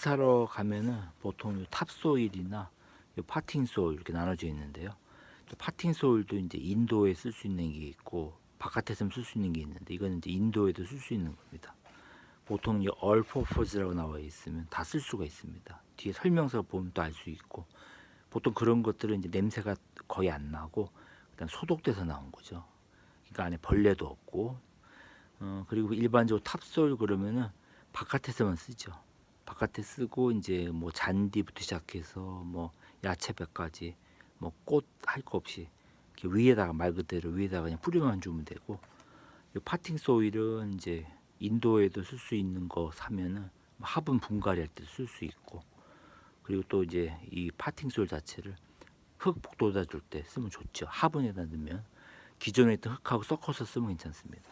사러 가면은 보통 요 탑소일이나 요 파팅 소일 이렇게 나눠져 있는데요. 또 파팅 소일도 이제 인도에 쓸 수 있는 게 있고 바깥에서 쓸 수 있는 게 있는데 이거는 이제 인도에도 쓸 수 있는 겁니다. 보통 이 purpose라고 나와 있으면 다 쓸 수가 있습니다. 뒤에 설명서 보면 또 알 수 있고 보통 그런 것들은 이제 냄새가 거의 안 나고 일단 소독돼서 나온 거죠. 그러니까 안에 벌레도 없고 어, 그리고 일반적으로 탑솔 그러면은 바깥에서만 쓰죠. 바깥에 쓰고 이제 뭐 잔디부터 시작해서 뭐 야채배까지 뭐 꽃 할 거 없이 위에다가 말 그대로 위에다가 그냥 뿌리만 주면 되고 이 파팅 소일은 이제 인도에도 쓸 수 있는 거 사면은 뭐 화분 분갈이 할 때 쓸 수 있고 그리고 또 이제 이 파팅 소일 자체를 흙 복도다 줄 때 쓰면 좋죠. 화분에다 넣으면 기존에 있던 흙하고 섞어서 쓰면 괜찮습니다.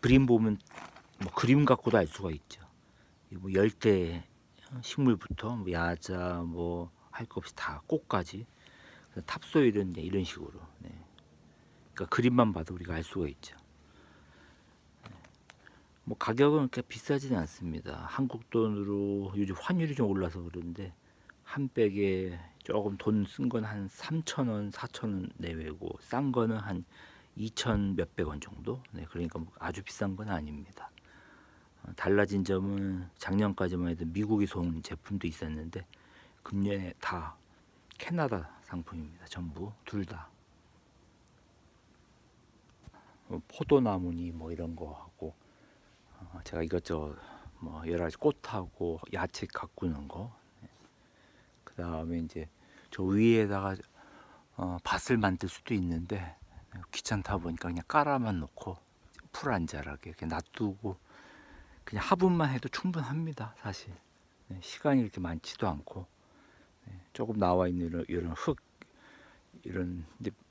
그림 보면 뭐 그림 갖고도 알 수가 있죠. 이뭐 열대 식물부터 뭐 야자 뭐할거 없이 다 꽃까지 탑소일은 이런 식으로. 네. 그러니까 그림만 봐도 우리가 알 수가 있죠. 네. 뭐 가격은 그렇게 비싸지는 않습니다. 한국 돈으로 요즘 환율이 좀 올라서 그런데 한 백에 조금 돈 쓴 건 한 3천 원, 4천 원 내외고 싼 거는 한 2천 몇백 원 정도. 네, 그러니까 뭐 아주 비싼 건 아닙니다. 어, 달라진 점은 작년까지만 해도 미국에서 온 제품도 있었는데 금년에 다 캐나다 상품입니다. 전부 둘 다. 어, 포도나무니 뭐 이런 거 하고 어, 제가 이것저것 뭐 여러 가지 꽃하고 야채 가꾸는 거. 그 다음에 이제 저 위에다가 어, 밭을 만들 수도 있는데 귀찮다 보니까 그냥 깔아만 놓고 풀 안 자라게 이렇게 놔두고 그냥 화분만 해도 충분합니다 사실. 네, 시간이 이렇게 많지도 않고. 네, 조금 나와 있는 이런, 이런 흙 이런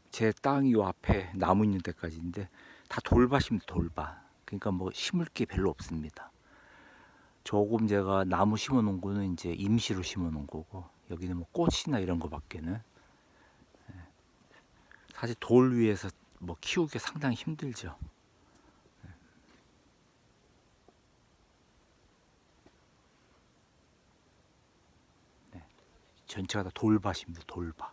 제 땅이 요 앞에 나무 있는 데까지인데 다 돌밭입니다 돌밭. 그러니까 뭐 심을 게 별로 없습니다. 조금 제가 나무 심어 놓은 거는 이제 임시로 심어 놓은 거고 여기는 뭐 꽃이나 이런 거밖에는. 예. 사실 돌 위에서 뭐 키우기 상당히 힘들죠. 전체가 다 돌밭입니다. 돌밭.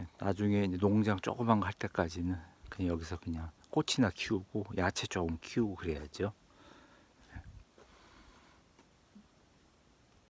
예, 나중에 농장 조그만 거 할 때까지는 그냥 여기서 그냥 꽃이나 키우고 야채 조금 키우고 그래야죠.